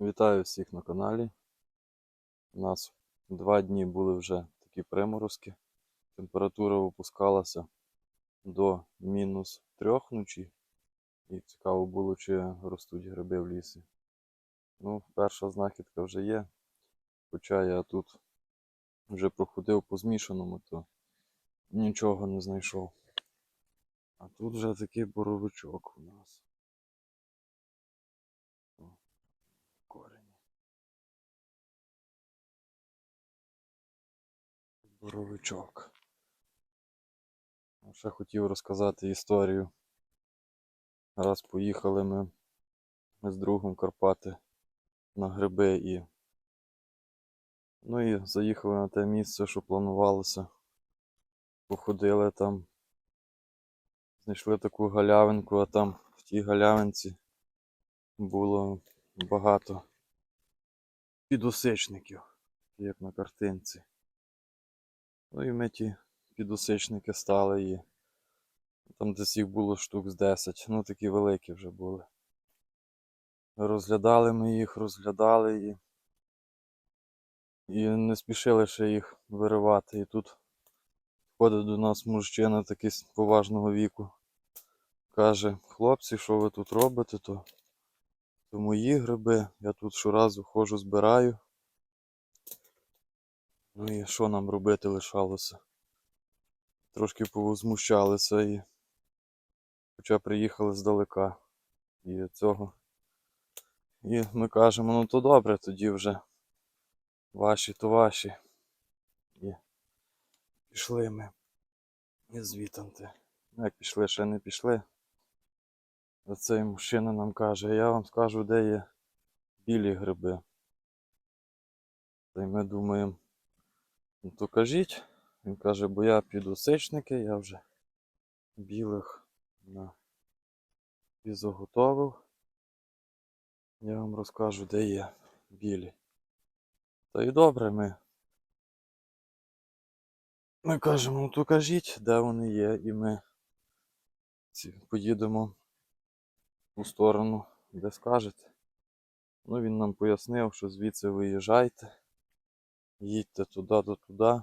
Вітаю всіх на каналі. У нас два дні були вже такі приморозки. Температура опускалася до мінус трьох вночі. І цікаво було, чи ростуть гриби в лісі. Ну, перша знахідка вже є. Хоча я тут вже проходив по змішаному, то нічого не знайшов. А тут вже такий боровичок у нас. О, Корені. Боровичок. Ще хотів розказати історію. Раз поїхали ми, ми з другом Карпати на гриби і. Ну і заїхали на те місце, що планувалося. Походили там, знайшли таку галявинку, а там в тій галявинці було багато підосичників, як на картинці. Ну і ми ті підосичники стали і там десь їх було штук з 10, ну такі великі вже були. Розглядали ми їх, розглядали і, і не спішили ще їх виривати. І тут входить до нас мужчина такий з поважного віку. Каже, хлопці, що ви тут робите, то, то мої гриби, я тут щоразу ходжу, збираю. Ну і що нам робити лишалося? Трошки повозмущалися і хоча приїхали здалека. І цього. І ми кажемо, ну то добре, тоді вже ваші то ваші. І пішли ми. І звітанти. Ну, як пішли, ще не пішли. А цей мужчина нам каже, я вам скажу, де є білі гриби. Та й ми думаємо, ну то кажіть. Він каже, бо я підосичники, я вже білих на заготовив. Я вам розкажу, де є білі. Та й добре ми. Ми кажемо, ну то кажіть, де вони є, і ми поїдемо у сторону, де скажете. Ну, він нам пояснив, що звідси виїжджайте, їдьте туди до туди.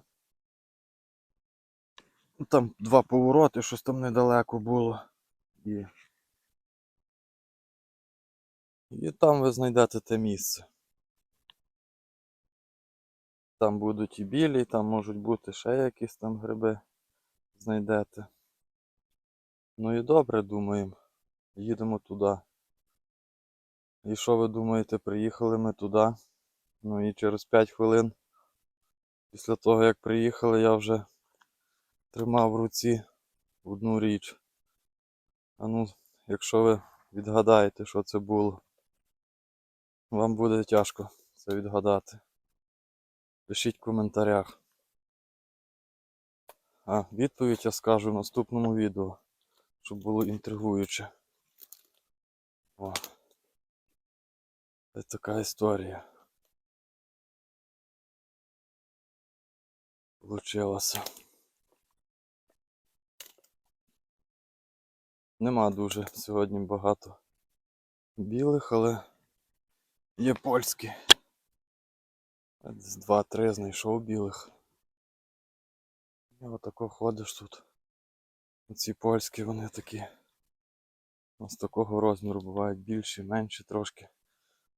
Ну, Там два повороти, щось там недалеко було. І, і там ви знайдете те місце. Там будуть і білі, там можуть бути ще якісь там гриби. Знайдете. Ну і добре, думаємо. Їдемо туди. І що ви думаєте, приїхали ми туди. Ну і через 5 хвилин після того, як приїхали, я вже тримав в руці одну річ. А ну, якщо ви відгадаєте, що це було, вам буде тяжко це відгадати. Пишіть в коментарях. А відповідь я скажу в наступному відео, щоб було інтригуюче. О. Це така історія. Получилося. Нема дуже сьогодні багато білих, але є польські. Десь два-три знайшов білих. І отако ходиш тут. Оці польські вони такі. Ось такого розміру бувають більші, менші трошки.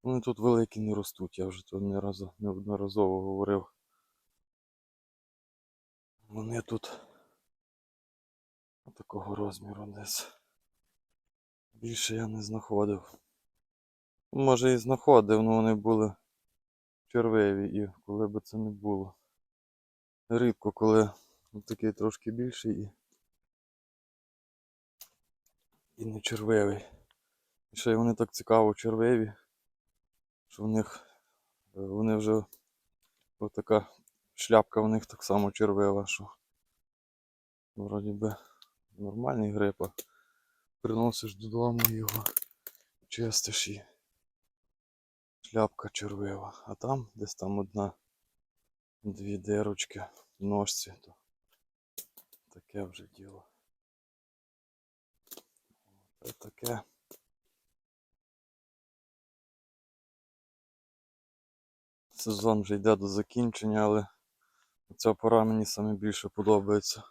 Вони тут великі не ростуть, я вже тут не разо- неодноразово говорив. Вони тут такого розміру десь. Більше я не знаходив. Може і знаходив, але вони були червиві і коли б це не було. Рідко, коли такий трошки більший і, і не червивий. І ще й вони так цікаво червиві, що в них е, вони вже отака шляпка в них так само червива, що вроді би нормальний гриб, а приносиш додому його, чистиш і шляпка червива. А там десь там одна, дві дирочки в ножці, то таке вже діло. Це таке. сезон вже йде до закінчення, але ця пора мені саме більше подобається.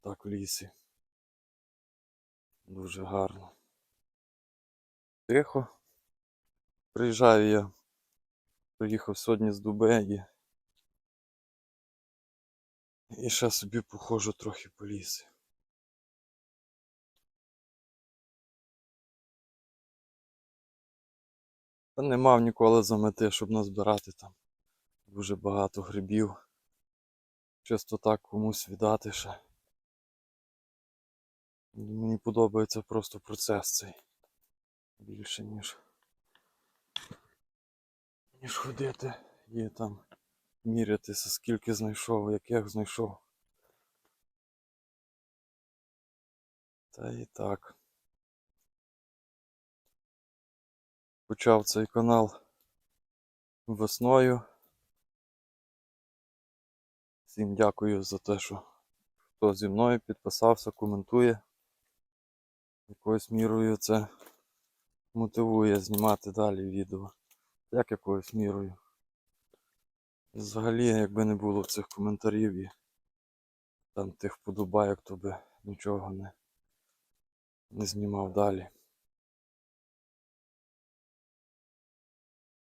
Так в лісі. Дуже гарно. Тихо. Приїжджаю я. Приїхав сьогодні з Дубеї. І ще собі походжу трохи по лісі. Та не мав ніколи за мети, щоб назбирати там дуже багато грибів. Чисто так комусь віддати ще. Мені подобається просто процес цей. Більше ніж. Ніж ходити і там мірятися, скільки знайшов, яких знайшов. Та і так. Почав цей канал весною. Всім дякую за те, що хто зі мною підписався, коментує. Якоюсь мірою це мотивує знімати далі відео. Як якоюсь мірою. Взагалі, якби не було цих коментарів і там тих подобайок, то би нічого не, не знімав далі.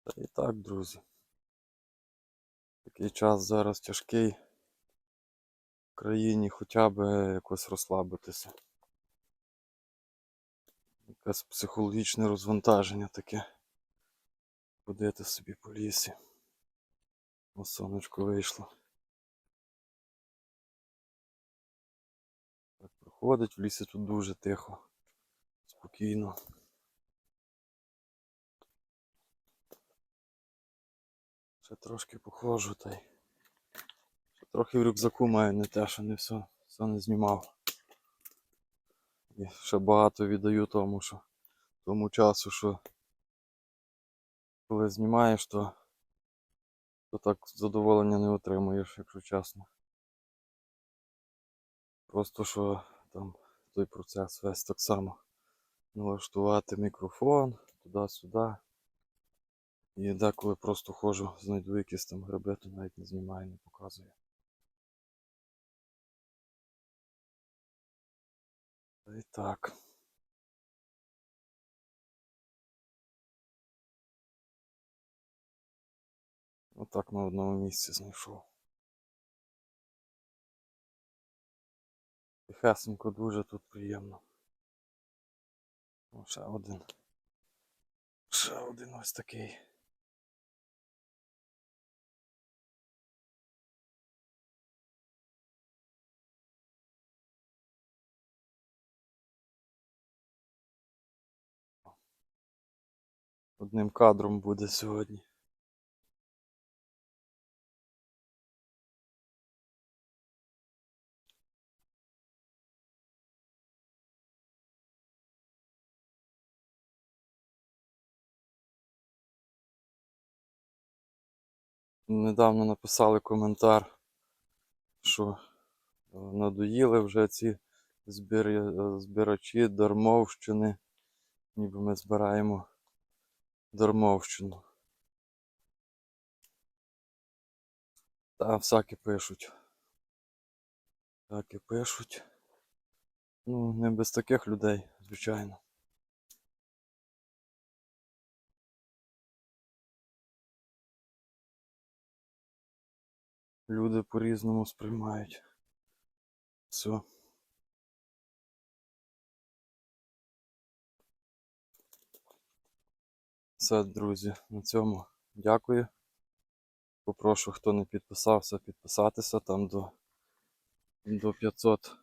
Та і так, друзі. Такий час зараз тяжкий. Країні хоча б якось розслабитися. Якесь психологічне розвантаження таке. Ходити собі по лісі. О, сонечко вийшло. Так проходить, в лісі тут дуже тихо, спокійно. Ще трошки походжу та й. Трохи в рюкзаку маю не те, що не все, все не знімав. І ще багато віддаю тому, що тому часу, що коли знімаєш, то, то так задоволення не отримуєш, якщо чесно. Просто що там той процес весь так само. Налаштувати мікрофон туди-сюди. І деколи просто ходжу, знайду якісь там гриби, то навіть не знімаю, не показую. Та і так. Отак на одному місці знайшов. Тихесенько дуже тут приємно. О, ще один. Ще один ось такий. Одним кадром буде сьогодні. Недавно написали коментар, що е, надоїли вже ці збір- е, збирачі дармовщини, ніби ми збираємо дармовщину. Та всякі пишуть. Всякі пишуть. Ну, не без таких людей, звичайно. Люди по-різному сприймають. Все. Все, друзі, на цьому дякую. Попрошу, хто не підписався, підписатися там до, до 500.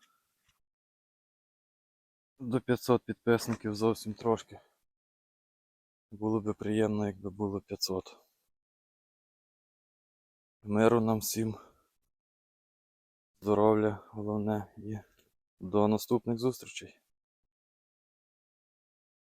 До 500 підписників зовсім трошки. Було би приємно, якби було 500. Миру нам всім. Здоров'я, головне і до наступних зустрічей.